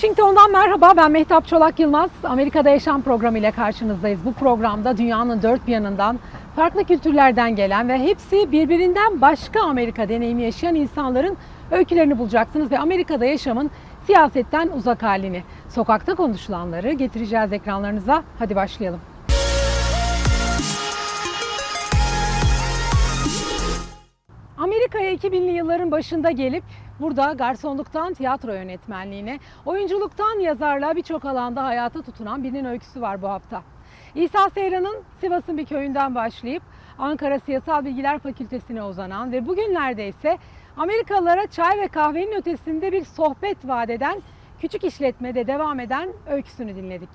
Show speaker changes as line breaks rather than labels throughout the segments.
Washington'dan merhaba. Ben Mehtap Çolak Yılmaz. Amerika'da Yaşam programı ile karşınızdayız. Bu programda dünyanın dört bir yanından farklı kültürlerden gelen ve hepsi birbirinden başka Amerika deneyimi yaşayan insanların öykülerini bulacaksınız ve Amerika'da yaşamın siyasetten uzak halini, sokakta konuşulanları getireceğiz ekranlarınıza. Hadi başlayalım. Amerika'ya 2000'li yılların başında gelip burada garsonluktan tiyatro yönetmenliğine, oyunculuktan yazarlığa birçok alanda hayata tutunan birinin öyküsü var bu hafta. İsa Seyran'ın Sivas'ın bir köyünden başlayıp Ankara Siyasal Bilgiler Fakültesine uzanan ve bugünlerde ise Amerikalılara çay ve kahvenin ötesinde bir sohbet vaat eden küçük işletmede devam eden öyküsünü dinledik.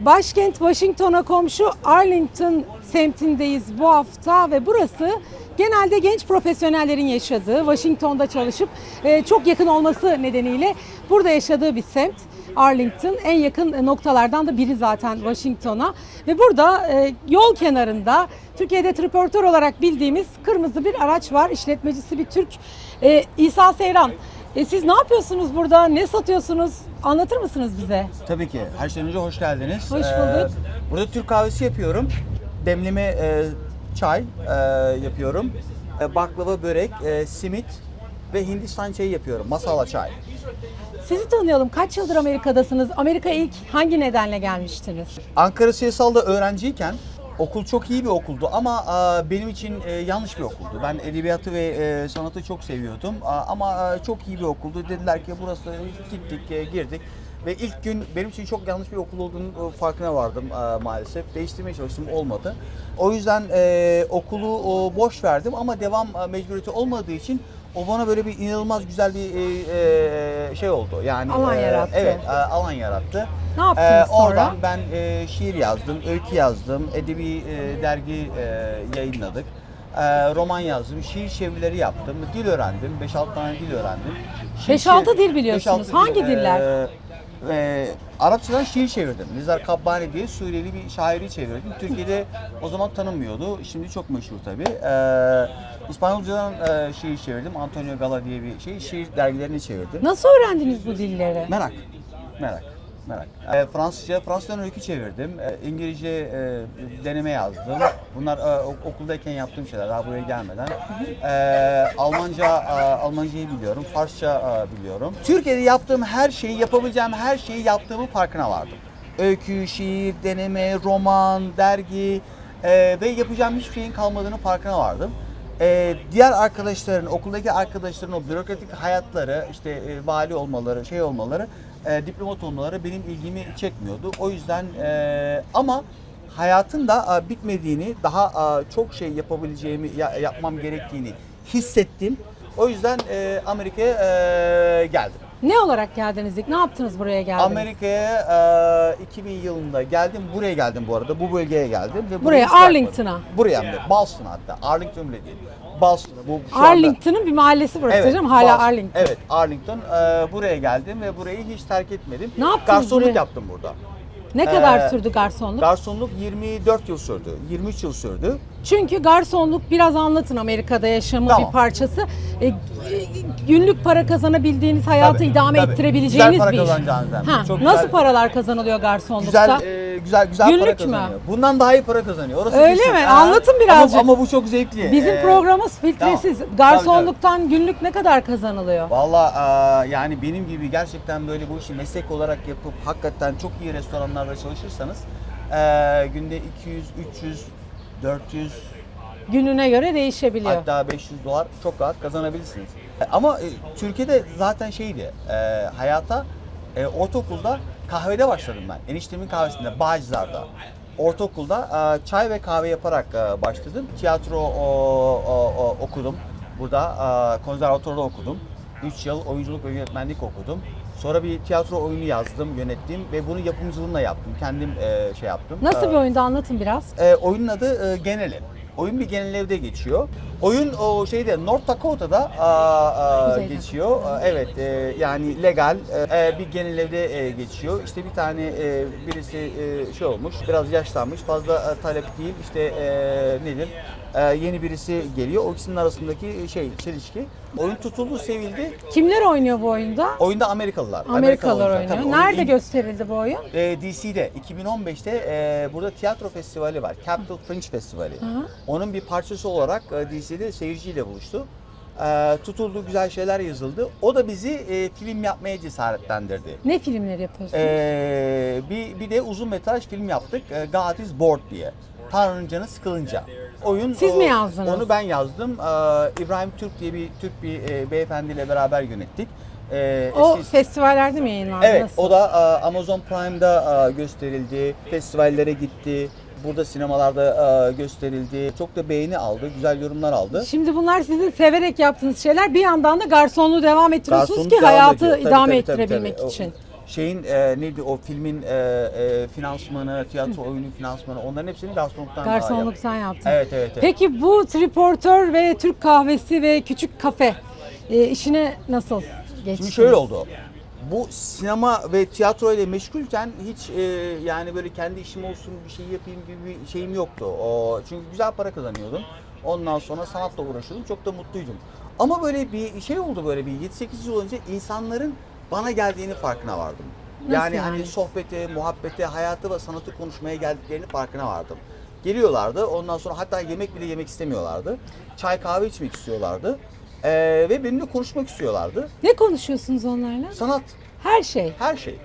Başkent Washington'a komşu Arlington semtindeyiz bu hafta ve burası genelde genç profesyonellerin yaşadığı, Washington'da çalışıp e, çok yakın olması nedeniyle burada yaşadığı bir semt. Arlington en yakın noktalardan da biri zaten Washington'a ve burada e, yol kenarında Türkiye'de triportör olarak bildiğimiz kırmızı bir araç var. İşletmecisi bir Türk. E, İsa Seyran. E, siz ne yapıyorsunuz burada? Ne satıyorsunuz? Anlatır mısınız bize?
Tabii ki. Her şeyden önce hoş geldiniz.
Hoş bulduk.
Ee, burada Türk kahvesi yapıyorum. Demleme e, çay e, yapıyorum. E, baklava, börek, e, simit ve Hindistan çayı yapıyorum. Masala çay.
Sizi tanıyalım. Kaç yıldır Amerika'dasınız? Amerika ilk hangi nedenle gelmiştiniz?
Ankara Siyasal'da öğrenciyken okul çok iyi bir okuldu ama e, benim için e, yanlış bir okuldu. Ben edebiyatı ve e, sanatı çok seviyordum A, ama e, çok iyi bir okuldu. Dediler ki burası gittik, e, girdik. Ve ilk gün benim için çok yanlış bir okul olduğunu e, farkına vardım e, maalesef. Değiştirmeye çalıştım olmadı. O yüzden e, okulu o, boş verdim ama devam e, mecburiyeti olmadığı için o bana böyle bir inanılmaz güzel bir e, e, şey oldu. Yani
Alan
e,
yarattı.
Evet, e, alan yarattı.
Ne yaptınız sonra?
Oradan ben e, şiir yazdım, öykü yazdım, edebi e, dergi e, yayınladık. E, roman yazdım, şiir çevirileri yaptım, dil öğrendim, 5-6 tane dil öğrendim. Şiir
5-6
çev-
dil biliyorsunuz.
5-6
Hangi
dil,
diller?
E, e, Arapçadan şiir çevirdim. Nizar Kabbani diye Suriyeli bir şairi çevirdim. Türkiye'de o zaman tanınmıyordu. Şimdi çok meşhur tabii. E, İspanyolcadan e, şiir çevirdim. Antonio Gala diye bir şey. Şiir dergilerini çevirdim.
Nasıl öğrendiniz bu dilleri?
Merak. Merak. Merak. E, Fransızca, Fransızdan öykü çevirdim. E, İngilizce e, deneme yazdım. Bunlar e, ok- okuldayken yaptığım şeyler daha buraya gelmeden. E, Almanca, e, Almancayı biliyorum. Farsça e, biliyorum. Türkiye'de yaptığım her şeyi, yapabileceğim her şeyi yaptığımın farkına vardım. Öykü, şiir, deneme, roman, dergi e, ve yapacağım hiçbir şeyin kalmadığını farkına vardım. Ee, diğer arkadaşların, okuldaki arkadaşların o bürokratik hayatları, işte e, vali olmaları, şey olmaları, e, diplomat olmaları benim ilgimi çekmiyordu. O yüzden e, ama hayatın da e, bitmediğini, daha e, çok şey yapabileceğimi, ya- yapmam gerektiğini hissettim. O yüzden e, Amerika'ya e, geldim.
Ne olarak geldiniz ilk? Ne yaptınız buraya geldiniz?
Amerika'ya e, 2000 yılında geldim. Buraya geldim bu arada. Bu bölgeye geldim. Ve
Buraya,
burayı hiç bırakmadım.
Arlington'a.
Buraya hem de. Boston hatta. Arlington bile değil. Boston. Bu şu anda-
Arlington'ın bir mahallesi burası
Evet,
canım. Hala
Boston.
Arlington.
Evet, Arlington. Ee, buraya geldim ve burayı hiç terk etmedim.
Ne yaptınız
Garsonluk
buraya?
yaptım burada.
Ne kadar
Ee,
sürdü garsonluk?
Garsonluk 24 yıl sürdü. 23 yıl sürdü.
Çünkü garsonluk biraz anlatın Amerika'da yaşamın
Tamam.
bir parçası. E, e, günlük para kazanabildiğiniz, hayatı
Tabii,
idame
tabii.
ettirebileceğiniz
Güzel para
bir iş.
kazanacağınız hem.
Ha,
Çok
nasıl
güzel-
paralar kazanılıyor garsonlukta?
Güzel e, güzel güzel
Günlük
para
mü?
kazanıyor. Bundan daha iyi para kazanıyor. Orası
Öyle
kesin.
mi?
Ha,
Anlatın birazcık.
Ama, ama bu çok zevkli.
Bizim
Ee,
programımız filtresiz.
tamam.
Garsonluktan günlük ne kadar kazanılıyor?
Valla e, yani benim gibi gerçekten böyle bu işi meslek olarak yapıp hakikaten çok iyi restoranlarda çalışırsanız e, günde 200, 300, 400
Gününe göre değişebiliyor.
hatta 500 dolar çok rahat kazanabilirsiniz. E, Ama e, Türkiye'de zaten şeydi e, hayata e, ortaokulda kahvede başladım ben. Eniştemin kahvesinde Bağcılar'da. Ortaokulda e, çay ve kahve yaparak e, başladım. Tiyatro o, o- o- okudum. Burada e, konservatuvarda okudum. 3 yıl oyunculuk ve yönetmenlik okudum. Sonra bir tiyatro oyunu yazdım, yönettim ve bunu yapımcılığını da yaptım. Kendim e, şey yaptım.
Nasıl
E,
bir oyunda anlatın biraz.
e, oyunun adı e, Genel Ev. Oyun bir genel evde geçiyor. Oyun o şeyde North Dakota'da aa,
Kuzeyde.
geçiyor. Aa, Evet e, yani legal e, e, bir genel evde e, geçiyor. İşte bir tane e, birisi e, şey olmuş biraz yaşlanmış fazla e, talep değil işte e, nedir E, yeni birisi geliyor. O ikisinin arasındaki şey çelişki. Oyun tutuldu, sevildi.
Kimler oynuyor bu oyunda?
Oyunda Amerikalılar.
Amerikalılar
oyuncular.
oynuyor.
Tabii, oyun
Nerede
ilk-
gösterildi bu oyun?
e, DC'de 2015'te e, burada tiyatro festivali var. Capital Fringe Festivali. Onun bir parçası olarak e, DC'de seyirciyle buluştu. E, tutuldu, güzel şeyler yazıldı. O da bizi e, film yapmaya cesaretlendirdi.
Ne filmler yapıyorsunuz?
E, bir, bir de uzun metraj film yaptık. God is Bored diye. Tanrı'nın canı sıkılınca. Oyun
Siz
o-
mi yazdınız?
Onu ben yazdım. İbrahim Türk diye bir Türk bir e, beyefendiyle beraber yönettik. E,
o
eski-
festivallerde mi yayınlandı?
Evet,
Nasıl?
o da e, Amazon Prime'da e, gösterildi, festivallere gitti, burada sinemalarda e, gösterildi. Çok da beğeni aldı, güzel yorumlar aldı.
Şimdi bunlar sizin severek yaptığınız şeyler. Bir yandan da garsonluğu devam ettiriyorsunuz
Garsonluk
ki
devam
hayatı
ediyor. Tabii,
idame
tabii, tabii,
ettirebilmek
tabii. O
için.
Şeyin e, neydi o filmin e, e, finansmanı, tiyatro oyunu finansmanı onların hepsini garsonluktan daha yaptım.
Garsonluktan yaptınız.
Evet, evet, evet.
Peki bu triportör ve Türk kahvesi ve küçük kafe e, işine nasıl geçtiniz?
Şimdi şöyle oldu. Bu sinema ve tiyatro ile meşgulken hiç e, yani böyle kendi işim olsun bir şey yapayım gibi bir şeyim yoktu. O, çünkü güzel para kazanıyordum. Ondan sonra sanatla uğraşıyordum. Çok da mutluydum. Ama böyle bir şey oldu böyle bir 7-8 yıl önce insanların bana geldiğini farkına vardım.
Nasıl
yani,
yani?
hani sohbete, muhabbete, hayatı ve sanatı konuşmaya geldiklerini farkına vardım. Geliyorlardı. Ondan sonra hatta yemek bile yemek istemiyorlardı. Çay kahve içmek istiyorlardı. Ee, ve benimle konuşmak istiyorlardı.
Ne konuşuyorsunuz onlarla?
Sanat,
Her şey.
her şey.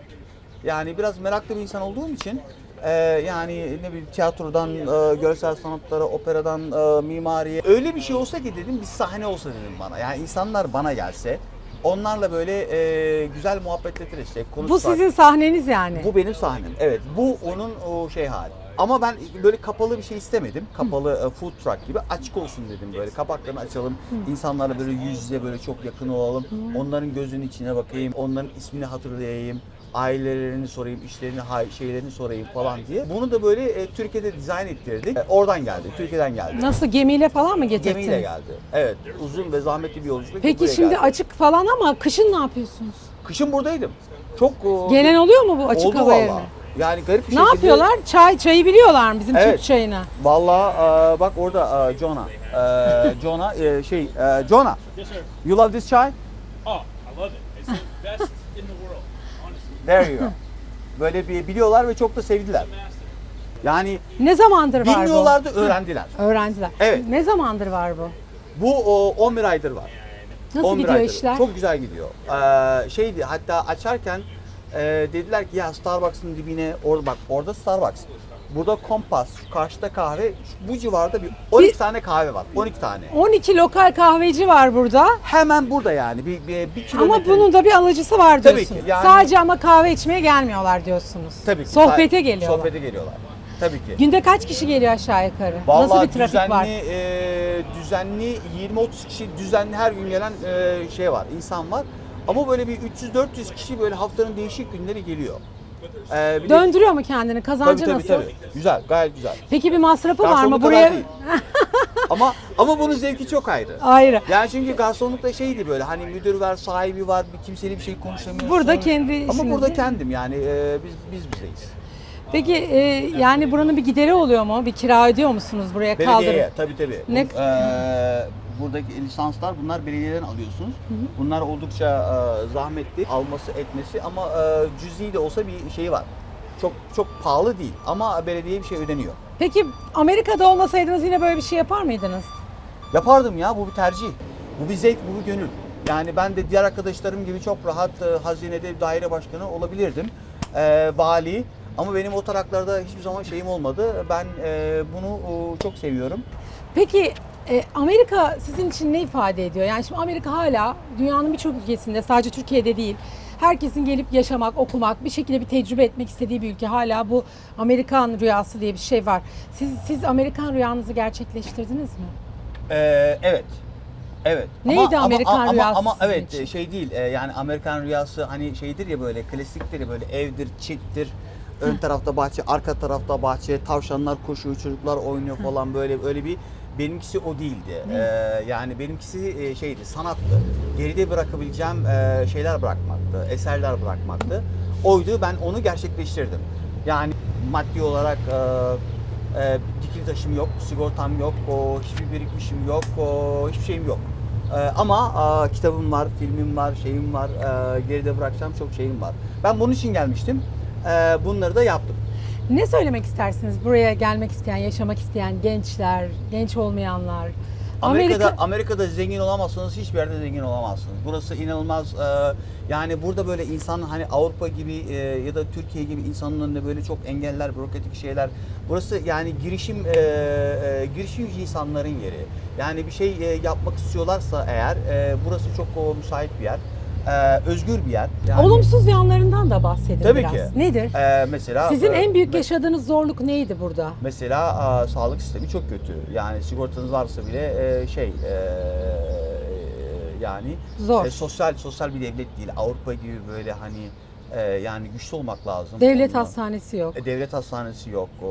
Yani biraz meraklı bir insan olduğum için e, yani ne bileyim tiyatrodan, e, görsel sanatlara, operadan, e, mimariye öyle bir şey olsa ki dedim bir sahne olsa dedim bana. Yani insanlar bana gelse onlarla böyle e, güzel muhabbet ettirsek, konuşsak.
Bu sizin sahneniz yani.
Bu benim sahnem. Evet. Bu onun o şey hali. Ama ben böyle kapalı bir şey istemedim. Kapalı e, food truck gibi açık olsun dedim böyle. Kapaklarını açalım. İnsanlarla böyle yüz yüze böyle çok yakın olalım. Onların gözünün içine bakayım. Onların ismini hatırlayayım. Ailelerini sorayım, işlerini, şeylerini sorayım falan diye. Bunu da böyle e, Türkiye'de dizayn ettirdik. E, oradan geldi, Türkiye'den geldi.
Nasıl gemiyle falan mı getirdiniz?
Gemiyle geldi. Evet, uzun ve zahmetli bir yolculuk.
Peki şimdi
geldi.
açık falan ama kışın ne yapıyorsunuz?
Kışın buradaydım. Çok o,
Gelen oluyor mu bu açık
oldu
hava yerine?
Yani garip bir
Ne
şekilde.
yapıyorlar? Çay çayı biliyorlar mı bizim
Evet.
Türk çayını?
Valla e, bak orada e, Jonah. E, Jonah e, şey e, Jonah.
Yes, sir.
You love this chai?
Oh, I love it. It's the best in the world, honestly.
There you go. Böyle bir biliyorlar ve çok da sevdiler. Yani
Ne zamandır var bu?
bilmiyorlardı, öğrendiler.
Öğrenciler.
Evet.
Ne zamandır var bu?
Bu o, 11 aydır var.
Nasıl
11
gidiyor
aydır.
işler?
Çok güzel gidiyor. Ee, şeydi hatta açarken e, dediler ki ya Starbucks'ın dibine orada bak orada Starbucks. Burada Kompas, şu karşıda kahve, şu- bu civarda bir 12
Bir-
tane kahve var. 12 tane.
12 lokal kahveci var burada.
Hemen burada yani bir, bir, bir kilometre.
Ama bunun da bir alıcısı var
Tabii
diyorsun.
ki, yani-
Sadece ama kahve içmeye gelmiyorlar diyorsunuz.
Tabii ki.
Sohbete geliyorlar.
Sohbete geliyorlar. Tabii ki.
Günde kaç kişi geliyor aşağı yukarı?
Vallahi
Nasıl bir trafik
düzenli,
var?
e, düzenli 20-30 kişi düzenli her gün gelen e, şey var, insan var. Ama böyle bir 300-400 kişi böyle haftanın değişik günleri geliyor. E, bir de-
Döndürüyor mu kendini? Kazancı
tabii,
nasıl?
tabii. Güzel, gayet güzel.
Peki bir masrafı var
Garsonluk
mı
kadar
buraya?
değil. ama ama bunun zevki çok ayrı.
Ayrı.
Yani çünkü garsonlukta şeydi böyle hani müdür var, sahibi var, bir kimseyle bir şey konuşamıyorsun.
Burada kendi
Ama
işinizi-
burada kendim yani e, biz biz bizeyiz.
Peki e, yani buranın bir gideri oluyor mu? Bir kira ödüyor musunuz buraya
Belediyeye
kaldırıp?
tabii tabii.
Ne-
eee, buradaki lisanslar bunlar belediyeden alıyorsunuz. Bunlar oldukça eee, zahmetli alması etmesi ama eee, cüzi de olsa bir şeyi var. Çok çok pahalı değil ama belediyeye bir şey ödeniyor.
Peki Amerika'da olmasaydınız yine böyle bir şey yapar mıydınız?
Yapardım ya bu bir tercih. Bu bir zevk, bu bir gönül. Yani ben de diğer arkadaşlarım gibi çok rahat e, hazinede daire başkanı olabilirdim. E, vali. Ama benim o taraklarda hiçbir zaman şeyim olmadı. Ben e, bunu e, çok seviyorum.
Peki e, Amerika sizin için ne ifade ediyor? Yani şimdi Amerika hala dünyanın birçok ülkesinde sadece Türkiye'de değil herkesin gelip yaşamak, okumak, bir şekilde bir tecrübe etmek istediği bir ülke. Hala bu Amerikan rüyası diye bir şey var. Siz siz Amerikan rüyanızı gerçekleştirdiniz mi?
Ee, evet. Evet.
Neydi Amerikan
ama,
rüyası
Ama,
sizin
evet
için?
şey değil. e, yani Amerikan rüyası hani şeydir ya böyle klasiktir ya böyle evdir, çittir. Ön tarafta bahçe, arka tarafta bahçe, tavşanlar koşuyor, çocuklar oynuyor falan böyle öyle bir benimkisi o değildi. Ee, yani benimkisi e, şeydi, sanattı. Geride bırakabileceğim e, şeyler bırakmaktı, eserler bırakmaktı. Oydu ben onu gerçekleştirdim. Yani maddi olarak e, e, dikili taşım yok, sigortam yok, o hiçbir birikmişim yok, o hiçbir şeyim yok. Ee, ama aa, kitabım var, filmim var, şeyim var, ee, geride bırakacağım çok şeyim var. Ben bunun için gelmiştim. Ee, bunları da yaptım.
Ne söylemek istersiniz buraya gelmek isteyen, yaşamak isteyen gençler, genç olmayanlar?
Amerika'da
Amerika-
Amerika'da zengin olamazsanız hiçbir yerde zengin olamazsınız. Burası inanılmaz. e, yani burada böyle insan hani Avrupa gibi e, ya da Türkiye gibi insanın önünde böyle çok engeller, bürokratik şeyler. Burası yani girişim e, e, girişimci insanların yeri. Yani bir şey e, yapmak istiyorlarsa eğer e, burası çok o, müsait bir yer. E, özgür bir yer. Yani,
Olumsuz yanlarından da bahsedin
Tabii
biraz.
ki.
Nedir?
e, mesela
Sizin
e,
en büyük
me-
yaşadığınız zorluk neydi burada?
Mesela aa, sağlık sistemi çok kötü. Yani sigortanız varsa bile e, şey e, yani
Zor.
e, sosyal sosyal bir devlet değil. Avrupa gibi böyle hani e, yani güçlü olmak lazım.
Devlet
Ondan-
hastanesi yok.
E, devlet hastanesi yok. O,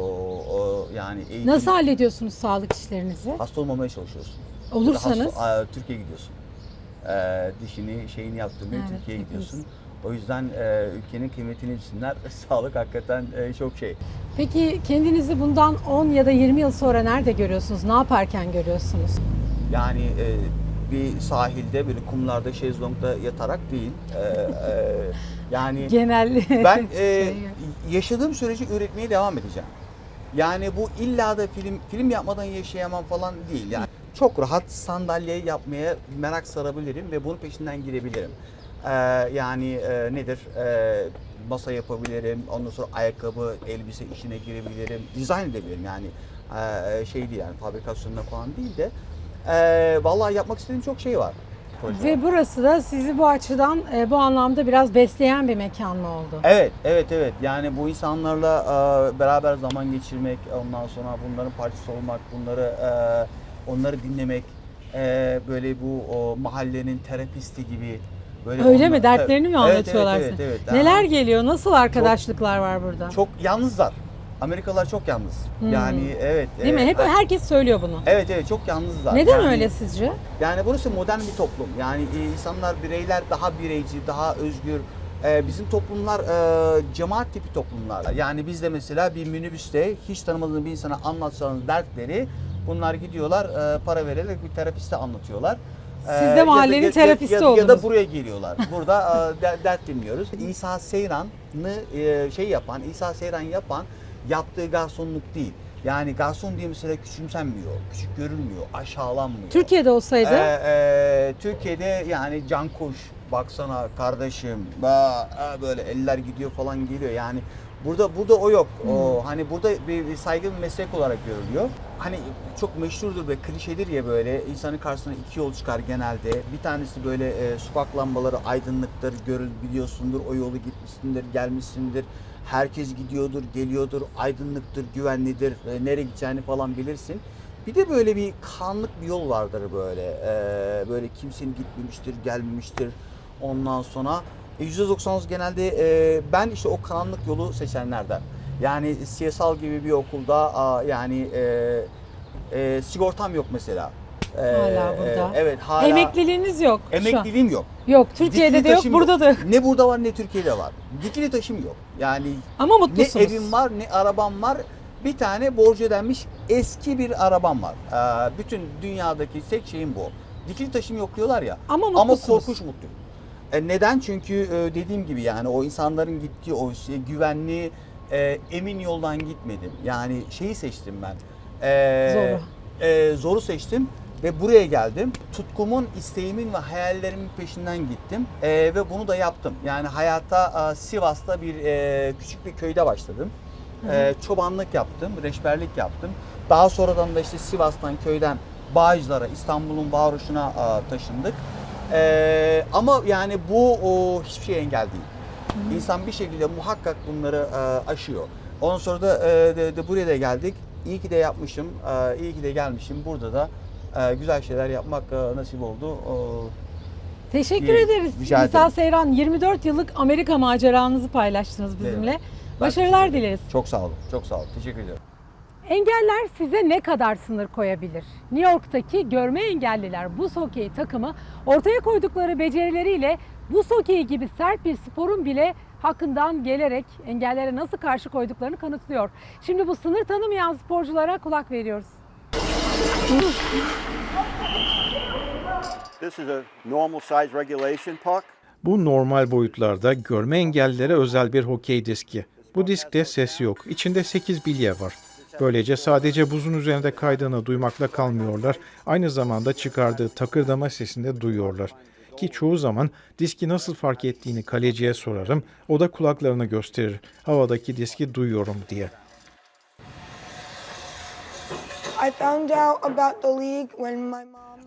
o yani eğitim,
Nasıl hallediyorsunuz sağlık işlerinizi?
hasta olmamaya çalışıyorsun. Ya da
Olursanız
hasta- aa, Türkiye'ye gidiyorsun. E, dişini şeyini yaptın
Evet,
Türkiye'ye gidiyorsun. O yüzden e, ülkenin kıymetini bilsinler. Sağlık hakikaten e, çok şey.
Peki kendinizi bundan 10 ya da 20 yıl sonra nerede görüyorsunuz? Ne yaparken görüyorsunuz?
Yani e, bir sahilde böyle kumlarda şezlongda yatarak değil. E, e, yani
Genel
ben e,
şey-
yaşadığım sürece üretmeye devam edeceğim. Yani bu illa da film film yapmadan yaşayamam falan değil. Yani çok rahat sandalye yapmaya merak sarabilirim ve bunun peşinden gidebilirim. E, yani e, nedir? E, masa yapabilirim. Ondan sonra ayakkabı, elbise işine girebilirim. Dizayn edebilirim yani. E, şey değil yani fabrikasyonuna falan değil de. E, vallahi yapmak istediğim çok şey var. proje.
Ve burası da sizi bu açıdan e, bu anlamda biraz besleyen bir mekan mı oldu?
Evet, evet, evet. Yani bu insanlarla e, beraber zaman geçirmek, ondan sonra bunların parçası olmak, bunları e, onları dinlemek, e, böyle bu o mahallenin terapisti gibi böyle
Öyle
onlar-
mi? Dertlerini mi
Evet, evet,
anlatıyorlar
Evet, evet, evet.
Neler geliyor? Nasıl arkadaşlıklar var burada?
Çok yalnızlar. Amerikalılar çok yalnız.
Hmm.
Yani evet.
Değil mi?
evet.
Hep herkes söylüyor bunu.
Evet evet çok yalnızlar.
Neden
Yani-
öyle sizce?
Yani burası modern bir toplum. Yani e, insanlar, bireyler daha bireyci, daha özgür. E, bizim toplumlar e, cemaat tipi toplumlar. Yani biz de mesela bir minibüste hiç tanımadığın bir insana anlatsanız dertleri bunlar gidiyorlar e, para vererek bir terapiste anlatıyorlar. E,
Siz de
ya da-
mahallenin
ya- ya-
terapisti
ya, ya da
oldunuz.
buraya geliyorlar. Burada e, der- dert dinliyoruz. İsa Seyran'ı e, şey yapan, İsa Seyran yapan yaptığı garsonluk değil. Yani garson diye mesela küçümsenmiyor, küçük görülmüyor, aşağılanmıyor.
Türkiye'de olsaydı
Ee, e, Türkiye'de yani can kuş baksana kardeşim ba, böyle eller gidiyor falan geliyor yani burada burada o yok. O hani burada bir, bir saygı bir meslek olarak görülüyor. Hani çok meşhurdur ve klişedir ya böyle insanın karşısına iki yol çıkar genelde. Bir tanesi böyle e, sokak lambaları aydınlıktır, görül biliyorsundur, o yolu gitmişsindir, gelmişsindir. Herkes gidiyordur, geliyordur, aydınlıktır, güvenlidir, e, nereye gideceğini falan bilirsin. Bir de böyle bir kanlık bir yol vardır böyle. Ee, böyle kimsenin gitmemiştir, gelmemiştir. Ondan sonra e, %90'ımız genelde e, ben işte o karanlık yolu seçenlerden. Yani siyasal gibi bir okulda aa, yani e, e, sigortam yok mesela. Ee,
Hala burada.
e, evet hala.
emekliliğiniz yok.
Emekliliğim yok.
Yok Türkiye'de
Dikili
de yok,
taşım
burada da yok.
Ne burada var ne Türkiye'de var. Dikili taşım yok. Yani
Ama
ne
mutlusunuz.
evim var ne arabam var. Bir tane borcu ödenmiş eski bir arabam var. Ee, bütün dünyadaki tek şeyim bu. Dikili taşım yok diyorlar ya.
Ama
Ama
mutlusunuz.
korkunç mutluyum. E, neden? Çünkü e, dediğim gibi yani o insanların gittiği o şey, güvenli, e, emin yoldan gitmedim. Yani şeyi seçtim ben. E,
Zoru.
e, zoru seçtim ve buraya geldim. Tutkumun, isteğimin ve hayallerimin peşinden gittim E, ve bunu da yaptım. Yani hayata e, Sivas'ta bir e, küçük bir köyde başladım. E, çobanlık yaptım, reçberlik yaptım. Daha sonradan da işte Sivas'tan köyden Bağcılar'a, İstanbul'un varoluşuna e, taşındık. E, ama yani bu o, hiçbir şey engel değil. İnsan bir şekilde muhakkak bunları e, aşıyor. Ondan sonra da, e, de, de buraya da geldik. İyi ki de yapmışım, e, iyi ki de gelmişim. Burada da e, güzel şeyler yapmak e, nasip oldu. O,
Teşekkür ederiz.
Rica
İsa
ederim.
Seyran 24 yıllık Amerika maceranızı paylaştınız bizimle. Başarılar
teşekkür ederim.
dileriz.
Çok sağ olun, çok sağ olun. Teşekkür ediyorum.
Engeller size ne kadar sınır koyabilir? New York'taki görme engelliler buz hokeyi takımı ortaya koydukları becerileriyle buz hokeyi gibi sert bir sporun bile hakkından gelerek engellere nasıl karşı koyduklarını kanıtlıyor. Şimdi bu sınır tanımayan sporculara kulak veriyoruz.
This is a normal size regulation puck.
Bu normal boyutlarda görme engellilere özel bir hokey diski. Bu diskte ses yok. İçinde 8 bilye var. Böylece sadece buzun üzerinde kaydığını duymakla kalmıyorlar. Aynı zamanda çıkardığı takırdama sesini de duyuyorlar. Ki çoğu zaman diski nasıl fark ettiğini kaleciye sorarım. O da kulaklarını gösterir. Havadaki diski duyuyorum diye.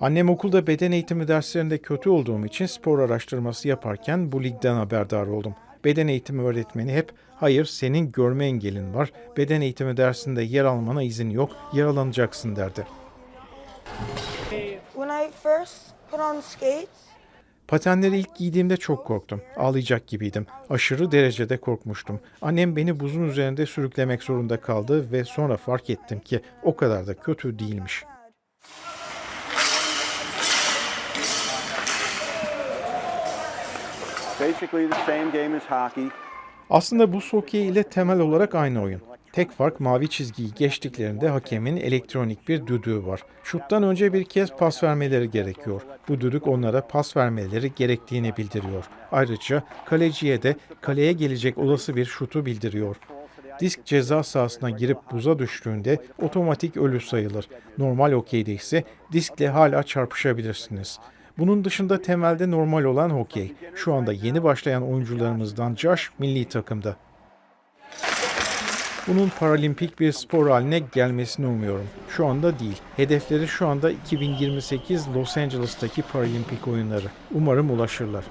Annem okulda beden eğitimi derslerinde kötü olduğum için spor araştırması yaparken bu ligden haberdar oldum. Beden eğitimi öğretmeni hep hayır senin görme engelin var, beden eğitimi dersinde yer almana izin yok, yaralanacaksın derdi.
When I first put on skates,
Patenleri ilk giydiğimde çok korktum. Ağlayacak gibiydim. Aşırı derecede korkmuştum. Annem beni buzun üzerinde sürüklemek zorunda kaldı ve sonra fark ettim ki o kadar da kötü değilmiş. Aslında bu hokey ile temel olarak aynı oyun. Tek fark mavi çizgiyi geçtiklerinde hakemin elektronik bir düdüğü var. Şuttan önce bir kez pas vermeleri gerekiyor. Bu düdük onlara pas vermeleri gerektiğini bildiriyor. Ayrıca kaleciye de kaleye gelecek olası bir şutu bildiriyor. Disk ceza sahasına girip buza düştüğünde otomatik ölü sayılır. Normal hokeyde ise diskle hala çarpışabilirsiniz. Bunun dışında temelde normal olan hokey. Şu anda yeni başlayan oyuncularımızdan Josh milli takımda. Bunun paralimpik bir spor haline gelmesini umuyorum. Şu anda değil. Hedefleri şu anda 2028 Los Angeles'taki paralimpik oyunları. Umarım ulaşırlar.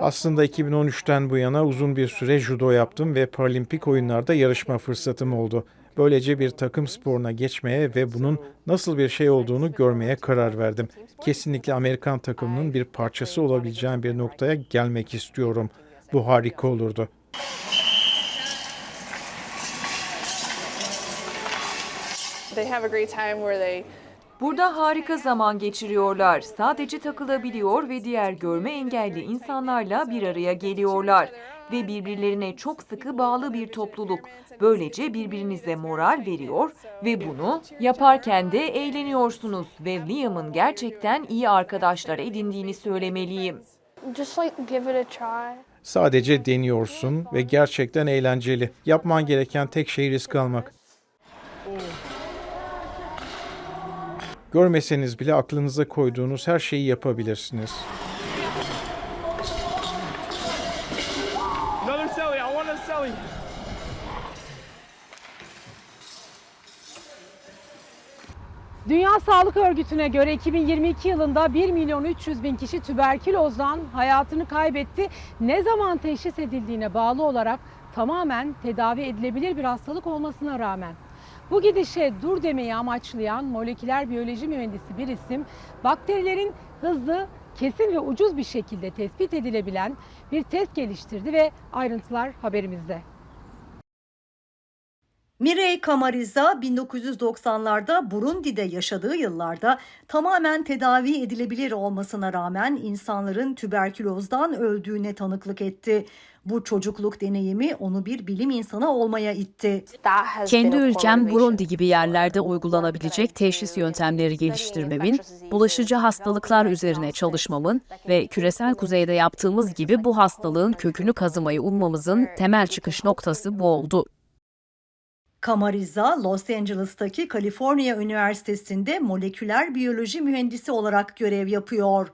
Aslında 2013'ten bu yana uzun bir süre judo yaptım ve paralimpik oyunlarda yarışma fırsatım oldu. Böylece bir takım sporuna geçmeye ve bunun nasıl bir şey olduğunu görmeye karar verdim. Kesinlikle Amerikan takımının bir parçası olabileceğim bir noktaya gelmek istiyorum. Bu harika olurdu.
They have a great time where they
Burada harika zaman geçiriyorlar. Sadece takılabiliyor ve diğer görme engelli insanlarla bir araya geliyorlar ve birbirlerine çok sıkı bağlı bir topluluk. Böylece birbirinize moral veriyor ve bunu yaparken de eğleniyorsunuz ve Liam'ın gerçekten iyi arkadaşlar edindiğini söylemeliyim.
Sadece deniyorsun ve gerçekten eğlenceli. Yapman gereken tek şey risk almak. Görmeseniz bile aklınıza koyduğunuz her şeyi yapabilirsiniz.
Dünya Sağlık Örgütü'ne göre 2022 yılında 1 milyon 300 bin kişi tüberkülozdan hayatını kaybetti. Ne zaman teşhis edildiğine bağlı olarak tamamen tedavi edilebilir bir hastalık olmasına rağmen. Bu gidişe dur demeyi amaçlayan moleküler biyoloji mühendisi bir isim, bakterilerin hızlı, kesin ve ucuz bir şekilde tespit edilebilen bir test geliştirdi ve ayrıntılar haberimizde.
Mirey Kamariza 1990'larda Burundi'de yaşadığı yıllarda tamamen tedavi edilebilir olmasına rağmen insanların tüberkülozdan öldüğüne tanıklık etti. Bu çocukluk deneyimi onu bir bilim insanı olmaya itti.
Kendi ülkem Burundi gibi yerlerde uygulanabilecek teşhis yöntemleri geliştirmemin, bulaşıcı hastalıklar üzerine çalışmamın ve küresel kuzeyde yaptığımız gibi bu hastalığın kökünü kazımayı ummamızın temel çıkış noktası bu oldu.
Kamariza, Los Angeles'taki Kaliforniya Üniversitesi'nde moleküler biyoloji mühendisi olarak görev yapıyor.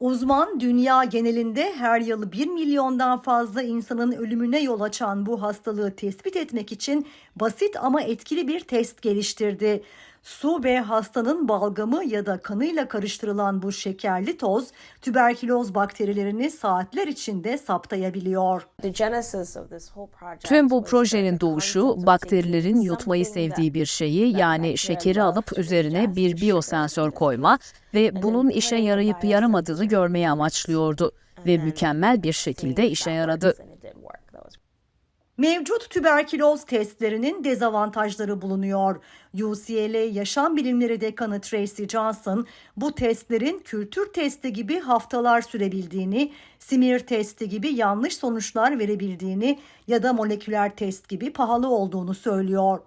Uzman dünya genelinde her yıl 1 milyondan fazla insanın ölümüne yol açan bu hastalığı tespit etmek için basit ama etkili bir test geliştirdi. Su ve hastanın balgamı ya da kanıyla karıştırılan bu şekerli toz tüberküloz bakterilerini saatler içinde saptayabiliyor.
Tüm bu projenin doğuşu bakterilerin yutmayı sevdiği bir şeyi yani şekeri alıp üzerine bir biyosensör koyma ve bunun işe yarayıp yaramadığını görmeyi amaçlıyordu ve mükemmel bir şekilde işe yaradı.
Mevcut tüberküloz testlerinin dezavantajları bulunuyor. UCLA Yaşam Bilimleri Dekanı Tracy Johnson bu testlerin kültür testi gibi haftalar sürebildiğini, simir testi gibi yanlış sonuçlar verebildiğini ya da moleküler test gibi pahalı olduğunu söylüyor.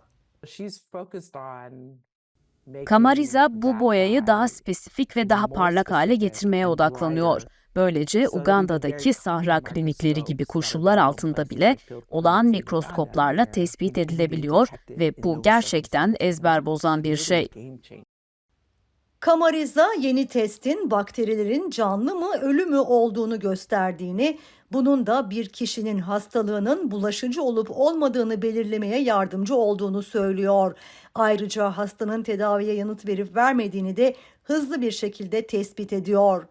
Kamariza bu boyayı daha spesifik ve daha parlak hale getirmeye odaklanıyor. Böylece Uganda'daki sahra klinikleri gibi koşullar altında bile olağan mikroskoplarla tespit edilebiliyor ve bu gerçekten ezber bozan bir şey.
Kamariza yeni testin bakterilerin canlı mı ölü mü olduğunu gösterdiğini, bunun da bir kişinin hastalığının bulaşıcı olup olmadığını belirlemeye yardımcı olduğunu söylüyor. Ayrıca hastanın tedaviye yanıt verip vermediğini de hızlı bir şekilde tespit ediyor.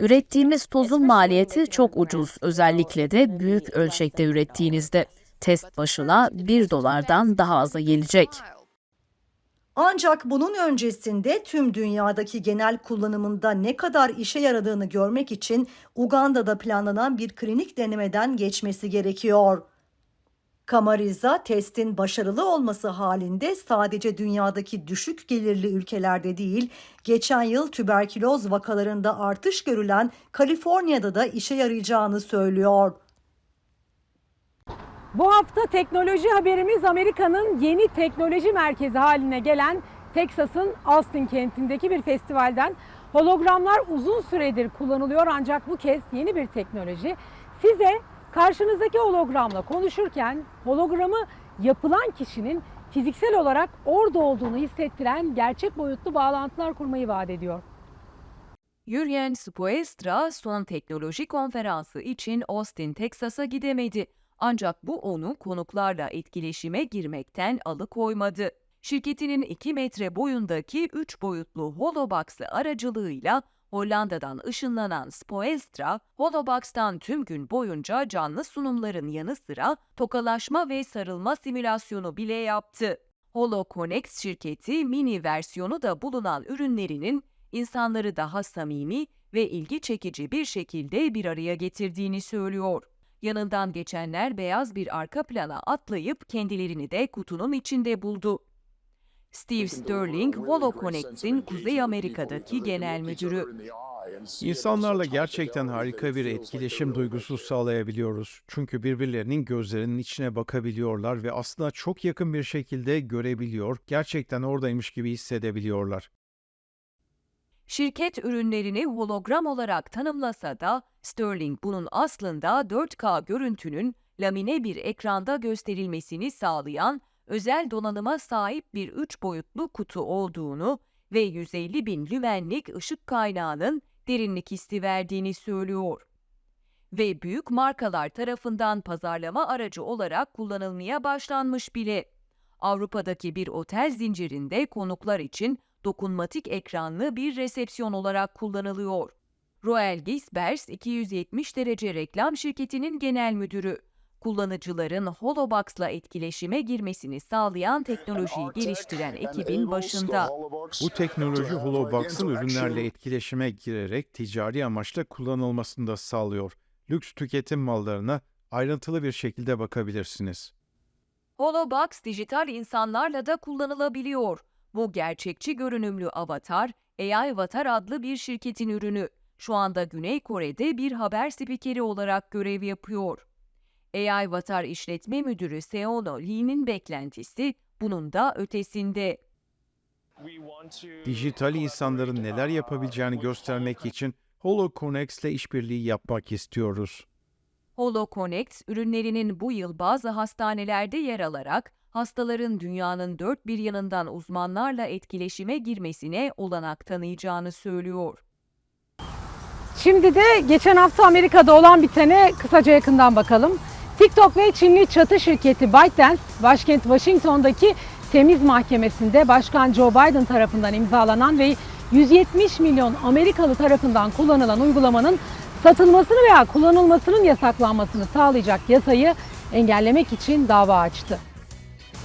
Ürettiğimiz tozun maliyeti çok ucuz, özellikle de büyük ölçekte ürettiğinizde. Test başına 1 dolardan daha aza gelecek.
Ancak bunun öncesinde tüm dünyadaki genel kullanımında ne kadar işe yaradığını görmek için Uganda'da planlanan bir klinik denemeden geçmesi gerekiyor. Kamariza testin başarılı olması halinde sadece dünyadaki düşük gelirli ülkelerde değil, geçen yıl tüberküloz vakalarında artış görülen Kaliforniya'da da işe yarayacağını söylüyor.
Bu hafta teknoloji haberimiz Amerika'nın yeni teknoloji merkezi haline gelen Texas'ın Austin kentindeki bir festivalden. Hologramlar uzun süredir kullanılıyor ancak bu kez yeni bir teknoloji size karşınızdaki hologramla konuşurken hologramı yapılan kişinin fiziksel olarak orada olduğunu hissettiren gerçek boyutlu bağlantılar kurmayı vaat ediyor.
Jürgen Spoelstra son teknoloji konferansı için Austin, Texas'a gidemedi. Ancak bu onu konuklarla etkileşime girmekten alıkoymadı. Şirketinin 2 metre boyundaki 3 boyutlu Holobox'ı aracılığıyla Hollanda'dan ışınlanan Spoelstra, Holobox'tan tüm gün boyunca canlı sunumların yanı sıra tokalaşma ve sarılma simülasyonu bile yaptı. HoloConnect şirketi mini versiyonu da bulunan ürünlerinin insanları daha samimi ve ilgi çekici bir şekilde bir araya getirdiğini söylüyor. Yanından geçenler beyaz bir arka plana atlayıp kendilerini de kutunun içinde buldu. Steve Sterling, HoloConnect'in Kuzey Amerika'daki genel müdürü.
İnsanlarla gerçekten harika bir etkileşim duygusu sağlayabiliyoruz. Çünkü birbirlerinin gözlerinin içine bakabiliyorlar ve aslında çok yakın bir şekilde görebiliyor, gerçekten oradaymış gibi hissedebiliyorlar.
Şirket ürünlerini hologram olarak tanımlasa da Sterling bunun aslında 4K görüntünün lamine bir ekranda gösterilmesini sağlayan özel donanıma sahip bir 3 boyutlu kutu olduğunu ve 150 bin lümenlik ışık kaynağının derinlik hissi verdiğini söylüyor. Ve büyük markalar tarafından pazarlama aracı olarak kullanılmaya başlanmış bile. Avrupa'daki bir otel zincirinde konuklar için dokunmatik ekranlı bir resepsiyon olarak kullanılıyor. Royal Gisbers 270 derece reklam şirketinin genel müdürü. Kullanıcıların Holobox'la etkileşime girmesini sağlayan teknolojiyi geliştiren ekibin başında.
Bu teknoloji Holobox'ın ürünlerle etkileşime girerek ticari amaçla kullanılmasını da sağlıyor. Lüks tüketim mallarına ayrıntılı bir şekilde bakabilirsiniz.
Holobox dijital insanlarla da kullanılabiliyor. Bu gerçekçi görünümlü avatar, AI Avatar adlı bir şirketin ürünü. Şu anda Güney Kore'de bir haber spikeri olarak görev yapıyor. AI Avatar işletme müdürü Seono Lee'nin beklentisi bunun da ötesinde.
Dijital insanların neler yapabileceğini göstermek için HoloConnect ile işbirliği yapmak istiyoruz.
HoloConnect ürünlerinin bu yıl bazı hastanelerde yer alarak hastaların dünyanın dört bir yanından uzmanlarla etkileşime girmesine olanak tanıyacağını söylüyor.
Şimdi de geçen hafta Amerika'da olan bitene kısaca yakından bakalım. TikTok ve Çinli çatı şirketi ByteDance, başkent Washington'daki temiz mahkemesinde Başkan Joe Biden tarafından imzalanan ve 170 milyon Amerikalı tarafından kullanılan uygulamanın satılmasını veya kullanılmasının yasaklanmasını sağlayacak yasayı engellemek için dava açtı.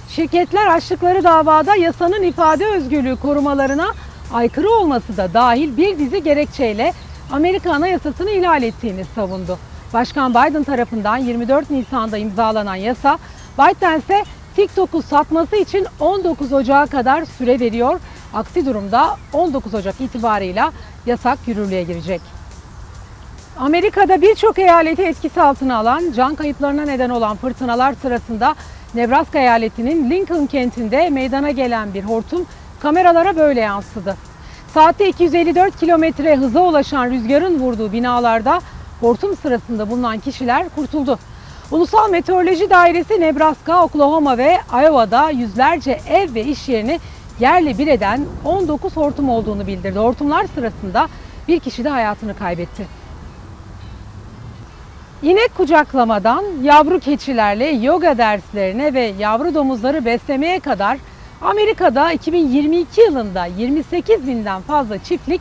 Şirketler açtıkları davada yasanın ifade özgürlüğü korumalarına aykırı olması da dahil bir dizi gerekçeyle Amerika Anayasası'nı ihlal ettiğini savundu. Başkan Biden tarafından 24 Nisan'da imzalanan yasa, ByteDance'e TikTok'u satması için 19 Ocağı kadar süre veriyor. Aksi durumda 19 Ocak itibarıyla yasak yürürlüğe girecek. Amerika'da birçok eyaleti etkisi altına alan, can kayıplarına neden olan fırtınalar sırasında Nebraska eyaletinin Lincoln kentinde meydana gelen bir hortum kameralara böyle yansıdı. Saatte 254 kilometre hıza ulaşan rüzgarın vurduğu binalarda hortum sırasında bulunan kişiler kurtuldu. Ulusal Meteoroloji Dairesi Nebraska, Oklahoma ve Iowa'da yüzlerce ev ve iş yerini yerle bir eden 19 hortum olduğunu bildirdi. Hortumlar sırasında bir kişi de hayatını kaybetti. İnek kucaklamadan yavru keçilerle yoga derslerine ve yavru domuzları beslemeye kadar Amerika'da 2022 yılında 28 binden fazla çiftlik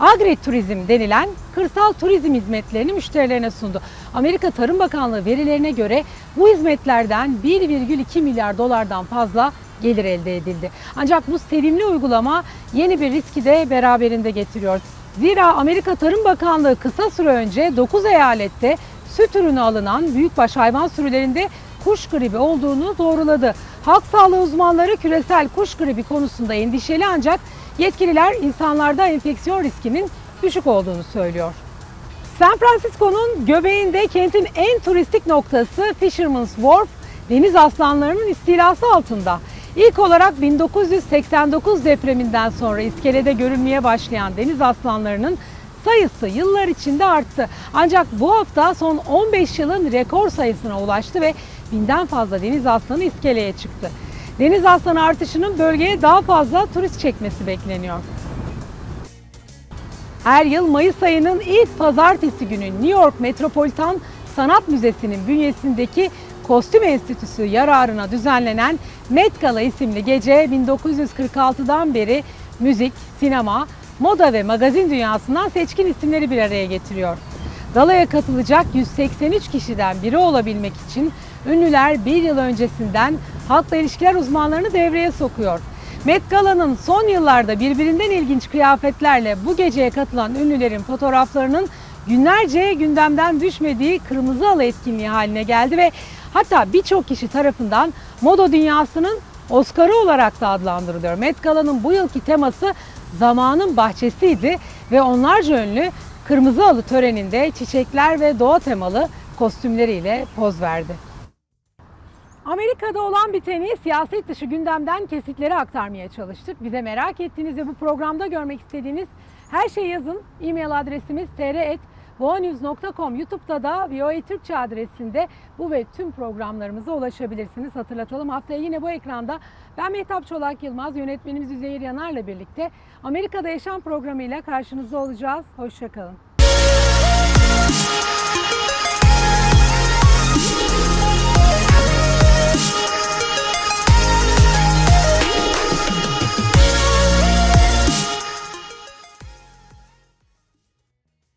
agri-turizm denilen kırsal turizm hizmetlerini müşterilerine sundu. Amerika Tarım Bakanlığı verilerine göre bu hizmetlerden 1,2 milyar dolardan fazla gelir elde edildi. Ancak bu sevimli uygulama yeni bir riski de beraberinde getiriyor. Zira Amerika Tarım Bakanlığı kısa süre önce 9 eyalette süt ürünü alınan büyükbaş hayvan sürülerinde kuş gribi olduğunu doğruladı. Halk sağlığı uzmanları küresel kuş gribi konusunda endişeli ancak yetkililer insanlarda enfeksiyon riskinin düşük olduğunu söylüyor. San Francisco'nun göbeğinde kentin en turistik noktası Fisherman's Wharf, deniz aslanlarının istilası altında. İlk olarak 1989 depreminden sonra iskelede görülmeye başlayan deniz aslanlarının sayısı yıllar içinde arttı. Ancak bu hafta son 15 yılın rekor sayısına ulaştı ve binden fazla deniz aslanı iskeleye çıktı. Deniz aslanı artışının bölgeye daha fazla turist çekmesi bekleniyor. Her yıl Mayıs ayının ilk pazartesi günü New York Metropolitan Sanat Müzesi'nin bünyesindeki Kostüm Enstitüsü yararına düzenlenen Met Gala isimli gece 1946'dan beri müzik, sinema, moda ve magazin dünyasından seçkin isimleri bir araya getiriyor. Galaya katılacak 183 kişiden biri olabilmek için ünlüler bir yıl öncesinden halkla ilişkiler uzmanlarını devreye sokuyor. Met Gala'nın son yıllarda birbirinden ilginç kıyafetlerle bu geceye katılan ünlülerin fotoğraflarının günlerce gündemden düşmediği kırmızı halı etkinliği haline geldi ve hatta birçok kişi tarafından moda dünyasının Oscar'ı olarak da adlandırılıyor. Met Gala'nın bu yılki teması zamanın bahçesiydi ve onlarca ünlü kırmızı halı töreninde çiçekler ve doğa temalı kostümleriyle poz verdi. Amerika'da olan biteni siyaset dışı gündemden kesitleri aktarmaya çalıştık. Bize merak ettiğiniz ve bu programda görmek istediğiniz her şeyi yazın. E-mail adresimiz tr.voanews.com YouTube'da da VOA Türkçe adresinde bu ve tüm programlarımıza ulaşabilirsiniz. Hatırlatalım haftaya yine bu ekranda ben Mehtap Çolak Yılmaz, yönetmenimiz Üzeyir Yanar'la birlikte Amerika'da Yaşam programıyla karşınızda olacağız. Hoşçakalın.